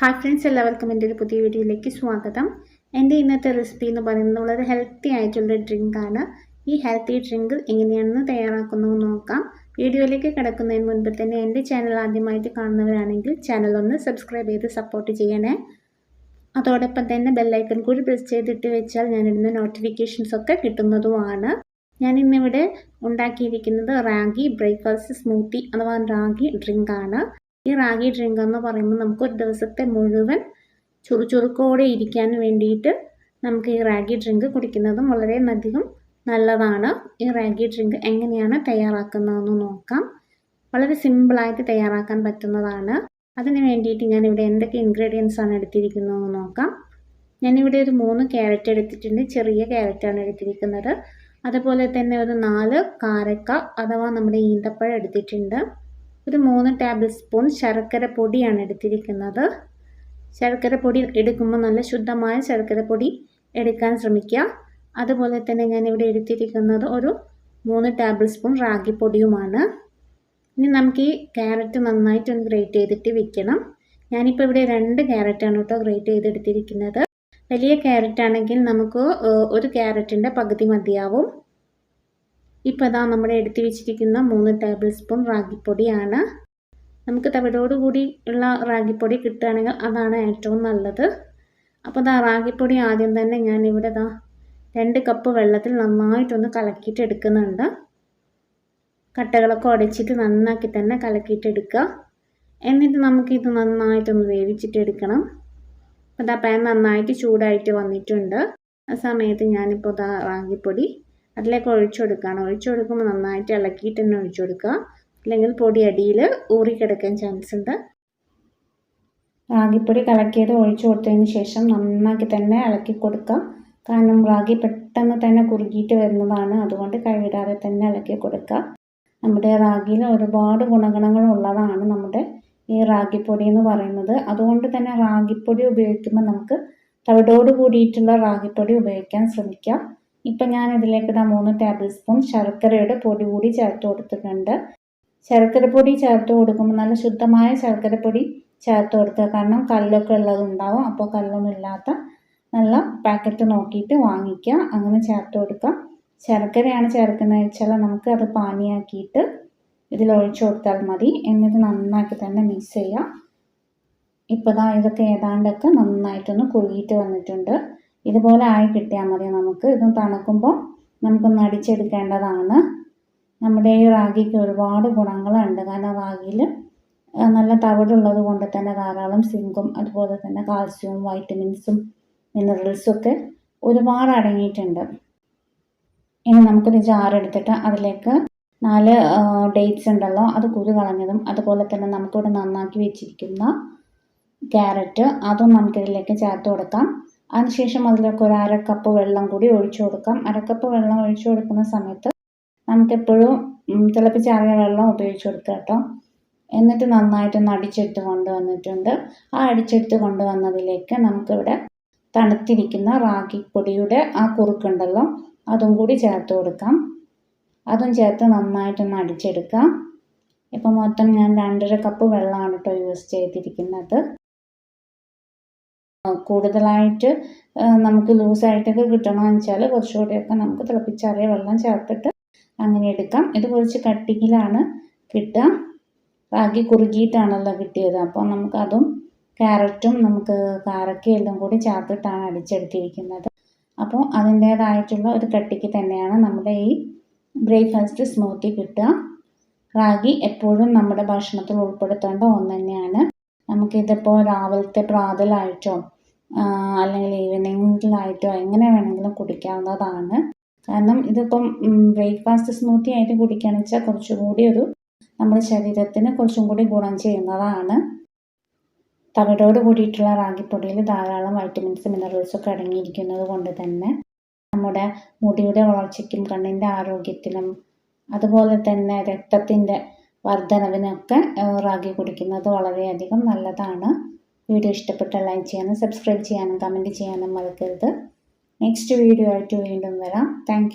Hi friends എല്ലാവർക്കും എന്റെ ഒരു പുതിയ വീഡിയോയിലേക്ക് സ്വാഗതം. എന്റെ ഇന്നത്തെ റെസിപ്പി എന്ന് പറയുന്നത് വളരെ ഹെൽത്തി ആയിട്ടുള്ള ഡ്രിങ്കാണ് ഈ ഹെൽത്തി ഡ്രിങ്ക് എങ്ങനെയാണെന്ന് തയ്യാറാക്കുന്നത് നോക്കാം. വീഡിയോയിലേക്ക് കിടക്കുന്നതിന് മുൻപ് തന്നെ എന്റെ ചാനൽ ആദ്യമായിട്ട് കാണുന്നവരാണെങ്കിൽ ചാനൽ ഒന്ന് സബ്സ്ക്രൈബ് ചെയ്ത് സപ്പോർട്ട് ചെയ്യണേ. അതോടൊപ്പം തന്നെ ബെല്ലൈക്കൺ കൂടി പ്രസ് ചെയ്തിട്ട് വെച്ചാൽ ഞാനിടുന്ന നോട്ടിഫിക്കേഷൻസ് ഒക്കെ കിട്ടുന്നതുമാണ്. ഞാൻ ഇന്നിവിടെ ഉണ്ടാക്കിയിരിക്കുന്നത് റാഗി ബ്രേക്ക്ഫാസ്റ്റ് സ്മൂത്തി അഥവാ റാഗി ഡ്രിങ്കാണ് ഈ റാഗി ഡ്രിങ്ക് എന്ന് പറയുമ്പോൾ നമുക്ക് ഒരു ദിവസത്തെ മുഴുവൻ ചുറുചുറുക്കോടെ ഇരിക്കാൻ വേണ്ടിയിട്ട് നമുക്ക് ഈ റാഗി ഡ്രിങ്ക് കുടിക്കുന്നതും വളരെയധികം നല്ലതാണ്. ഈ റാഗി ഡ്രിങ്ക് എങ്ങനെയാണ് തയ്യാറാക്കുന്നതെന്ന് നോക്കാം. വളരെ സിമ്പിളായിട്ട് തയ്യാറാക്കാൻ പറ്റുന്നതാണ്. അതിന് വേണ്ടിയിട്ട് ഞാനിവിടെ എന്തൊക്കെ ഇൻഗ്രീഡിയൻസ് ആണ് എടുത്തിരിക്കുന്നതെന്ന് നോക്കാം. ഞാനിവിടെ ഒരു മൂന്ന് ക്യാരറ്റ് എടുത്തിട്ടുണ്ട്. ചെറിയ ക്യാരറ്റാണ് എടുത്തിരിക്കുന്നത്. അതുപോലെ തന്നെ ഒരു നാല് കാരക്ക അഥവാ നമ്മുടെ ഈന്തപ്പഴം എടുത്തിട്ടുണ്ട്. ഒരു മൂന്ന് ടേബിൾ സ്പൂൺ ശർക്കര പൊടിയാണ് എടുത്തിരിക്കുന്നത്. ശർക്കര പൊടി എടുക്കുമ്പോൾ നല്ല ശുദ്ധമായ ശർക്കര പൊടി എടുക്കാൻ ശ്രമിക്കുക. അതുപോലെ തന്നെ ഞാൻ ഇവിടെ എടുത്തിരിക്കുന്നത് ഒരു മൂന്ന് ടേബിൾ സ്പൂൺ റാഗിപ്പൊടിയുമാണ്. ഇനി നമുക്ക് ഈ ക്യാരറ്റ് നന്നായിട്ട് ഒന്ന് ഗ്രേറ്റ് ചെയ്തിട്ട് വെക്കണം. ഞാനിപ്പോൾ ഇവിടെ രണ്ട് ക്യാരറ്റാണ് കേട്ടോ ഗ്രേറ്റ് ചെയ്തെടുത്തിരിക്കുന്നത്. വലിയ ക്യാരറ്റ് ആണെങ്കിൽ നമുക്ക് ഒരു ക്യാരറ്റിന്റെ പകുതി മതിയാവും. ഇപ്പോൾ അതാ നമ്മുടെ എടുത്തു വെച്ചിരിക്കുന്ന മൂന്ന് ടേബിൾ സ്പൂൺ റാഗിപ്പൊടിയാണ്. നമുക്ക് തവിടോടുകൂടി ഉള്ള റാഗിപ്പൊടി കിട്ടുകയാണെങ്കിൽ അതാണ് ഏറ്റവും നല്ലത്. അപ്പോൾ ഇതാ റാഗിപ്പൊടി ആദ്യം തന്നെ ഞാൻ ഇവിടെ ഇതാ രണ്ട് കപ്പ് വെള്ളത്തിൽ നന്നായിട്ടൊന്ന് കലക്കിയിട്ട് എടുക്കുന്നുണ്ട്. കട്ടകളൊക്കെ ഉടച്ചിട്ട് നന്നാക്കി തന്നെ കലക്കിയിട്ടെടുക്കുക എന്നിട്ട് നമുക്കിത് നന്നായിട്ടൊന്ന് വേവിച്ചിട്ടെടുക്കണം അപ്പോൾ ഇതാ പാൻ നന്നായിട്ട് ചൂടായിട്ട് വന്നിട്ടുണ്ട്. ആ സമയത്ത് ഞാനിപ്പോൾ ഇതാ റാഗിപ്പൊടി അതിലേക്ക് ഒഴിച്ചു കൊടുക്കുകയാണ്. ഒഴിച്ചു കൊടുക്കുമ്പോൾ നന്നായിട്ട് ഇളക്കിയിട്ട് തന്നെ ഒഴിച്ചു കൊടുക്കുക. അല്ലെങ്കിൽ പൊടി അടിയിൽ ഊറിക്കിടക്കാൻ ചാൻസ് ഉണ്ട്. റാഗിപ്പൊടി കലക്കിയത് ഒഴിച്ചു കൊടുത്തതിന് ശേഷം നന്നാക്കി തന്നെ ഇളക്കി കൊടുക്കുക. കാരണം റാഗി പെട്ടെന്ന് തന്നെ കുറുകിയിട്ട് വരുന്നതാണ്. അതുകൊണ്ട് കൈവിടാതെ തന്നെ ഇളക്കി കൊടുക്കുക. നമ്മുടെ റാഗിയിൽ ഒരുപാട് ഗുണഗണങ്ങൾ ഉള്ളതാണ് നമ്മുടെ ഈ റാഗിപ്പൊടി എന്ന് പറയുന്നത്. അതുകൊണ്ട് തന്നെ റാഗിപ്പൊടി ഉപയോഗിക്കുമ്പോൾ നമുക്ക് തവിടോട് കൂടിയിട്ടുള്ള റാഗിപ്പൊടി ഉപയോഗിക്കാൻ ശ്രമിക്കുക ഇപ്പം ഞാൻ ഇതിലേക്ക് ഇതാ മൂന്ന് ടേബിൾ സ്പൂൺ ശർക്കരയുടെ പൊടി കൂടി ചേർത്ത് കൊടുത്തിട്ടുണ്ട്. ശർക്കര പൊടി ചേർത്ത് കൊടുക്കുമ്പോൾ നല്ല ശുദ്ധമായ ശർക്കര പൊടി ചേർത്ത് കൊടുക്കുക. കാരണം കല്ലൊക്കെ ഉള്ളതുണ്ടാവും അപ്പോൾ കല്ലൊന്നും ഇല്ലാത്ത നല്ല പാക്കറ്റ് നോക്കിയിട്ട് വാങ്ങിക്കുക. അങ്ങനെ ചേർത്ത് കൊടുക്കുക. ശർക്കരയാണ് ചേർക്കുന്നത് വെച്ചാൽ നമുക്ക് അത് പാനിയാക്കിയിട്ട് ഇതിൽ ഒഴിച്ചു കൊടുത്താൽ മതി. എന്നിട്ട് നന്നാക്കി തന്നെ മിക്സ് ചെയ്യുക. ഇപ്പോൾ ഇതാ ഇതൊക്കെ ഏതാണ്ടൊക്കെ നന്നായിട്ടൊന്ന് കുറുകിയിട്ട് വന്നിട്ടുണ്ട്. ഇതുപോലെ ആയി കിട്ടിയാൽ മതി നമുക്ക്. ഇത് തണുക്കുമ്പോൾ നമുക്കൊന്ന് അടിച്ചെടുക്കേണ്ടതാണ്. നമ്മുടെ ഈ റാഗിക്ക് ഒരുപാട് ഗുണങ്ങളുണ്ട്. കാരണം റാഗിയിൽ നല്ല തവിടുള്ളത് കൊണ്ട് തന്നെ ധാരാളം സിങ്കും അതുപോലെ തന്നെ കാൽസ്യവും വൈറ്റമിൻസും മിനറൽസും ഒക്കെ ഒരുപാട് അടങ്ങിയിട്ടുണ്ട്. ഇനി നമുക്കിത് ജാർ എടുത്തിട്ട് അതിലേക്ക് നാല് ഡേറ്റ്സ് ഉണ്ടല്ലോ അത് കുരു കളഞ്ഞതും അതുപോലെ തന്നെ നമുക്കിവിടെ നന്നാക്കി വെച്ചിരിക്കുന്ന ക്യാരറ്റ് അതും നമുക്കിതിലേക്ക് ചേർത്ത് കൊടുക്കാം. അതിനുശേഷം അതിലേക്ക് ഒരു അരക്കപ്പ് വെള്ളം കൂടി ഒഴിച്ചു കൊടുക്കാം. അരക്കപ്പ് വെള്ളം ഒഴിച്ചു കൊടുക്കുന്ന സമയത്ത് നമുക്കെപ്പോഴും തിളപ്പിച്ചാറിയ വെള്ളം ഉപയോഗിച്ച് കൊടുക്കുക കേട്ടോ. എന്നിട്ട് നന്നായിട്ടൊന്ന് അടിച്ചെടുത്ത് കൊണ്ടുവന്നിട്ടുണ്ട്. ആ അടിച്ചെടുത്ത് കൊണ്ടുവന്നതിലേക്ക് നമുക്കിവിടെ തണുത്തിരിക്കുന്ന റാഗിപ്പൊടിയുടെ ആ കുറുക്കുണ്ടല്ലോ അതും കൂടി ചേർത്ത് കൊടുക്കാം. അതും ചേർത്ത് നന്നായിട്ടൊന്ന് അടിച്ചെടുക്കാം. ഇപ്പം മൊത്തം ഞാൻ രണ്ടര കപ്പ് വെള്ളമാണ് കേട്ടോ യൂസ് ചെയ്തിരിക്കുന്നത്. കൂടുതലായിട്ട് നമുക്ക് ലൂസായിട്ടൊക്കെ കിട്ടണമെന്ന് വെച്ചാൽ കുറച്ചുകൂടിയൊക്കെ നമുക്ക് തിളപ്പിച്ചാറിയ വെള്ളം ചേർത്തിട്ട് അങ്ങനെ എടുക്കാം. ഇത് കുറച്ച് കട്ടിങ്ങിലാണ് കിട്ടുക. റാഗി കുറുകിയിട്ടാണല്ലോ കിട്ടിയത്. അപ്പോൾ നമുക്കതും ക്യാരറ്റും നമുക്ക് കാരക്കയെല്ലാം കൂടി ചേർത്തിട്ടാണ് അടിച്ചെടുത്തിരിക്കുന്നത്. അപ്പോൾ അതിന്റേതായിട്ടുള്ള ഒരു കട്ടിക്ക് തന്നെയാണ് നമ്മുടെ ഈ ബ്രേക്ക്ഫാസ്റ്റ് സ്മൂത്തി കിട്ടുക. റാഗി എപ്പോഴും നമ്മുടെ ഭക്ഷണത്തിൽ ഉൾപ്പെടുത്തേണ്ട ഒന്ന് തന്നെയാണ്. നമുക്കിതിപ്പോൾ രാവിലത്തെ പ്രാതലായിട്ടോ അല്ലെങ്കിൽ ഈവനിങ്ങിലായിട്ടോ എങ്ങനെ വേണമെങ്കിലും കുടിക്കാവുന്നതാണ്. കാരണം ഇതിപ്പം ബ്രേക്ക്ഫാസ്റ്റ് സ്മൂത്തി ആയിട്ട് കുടിക്കുകയാണെന്ന് വെച്ചാൽ കുറച്ചും കൂടി ഒരു നമ്മുടെ ശരീരത്തിന് കുറച്ചും കൂടി ഗുണം ചെയ്യുന്നതാണ്. തവിടോട് കൂടിയിട്ടുള്ള റാഗിപ്പൊടിയിൽ ധാരാളം വൈറ്റമിൻസ് മിനറൽസ് ഒക്കെ അടങ്ങിയിരിക്കുന്നത് കൊണ്ട് തന്നെ നമ്മുടെ മുടിയുടെ വളർച്ചയ്ക്കും കണ്ണിന്റെ ആരോഗ്യത്തിനും അതുപോലെ തന്നെ രക്തത്തിന്റെ വർധനവിനൊക്കെ റാഗി കുടിക്കുന്നത് വളരെയധികം നല്ലതാണ്. വീഡിയോ ഇഷ്ടപ്പെട്ട ലൈക്ക് ചെയ്യാനും സബ്സ്ക്രൈബ് ചെയ്യാനും കമന്റ് ചെയ്യാനും മറക്കരുത്. നെക്സ്റ്റ് വീഡിയോ ആയിട്ട് വീണ്ടും വരാം. താങ്ക്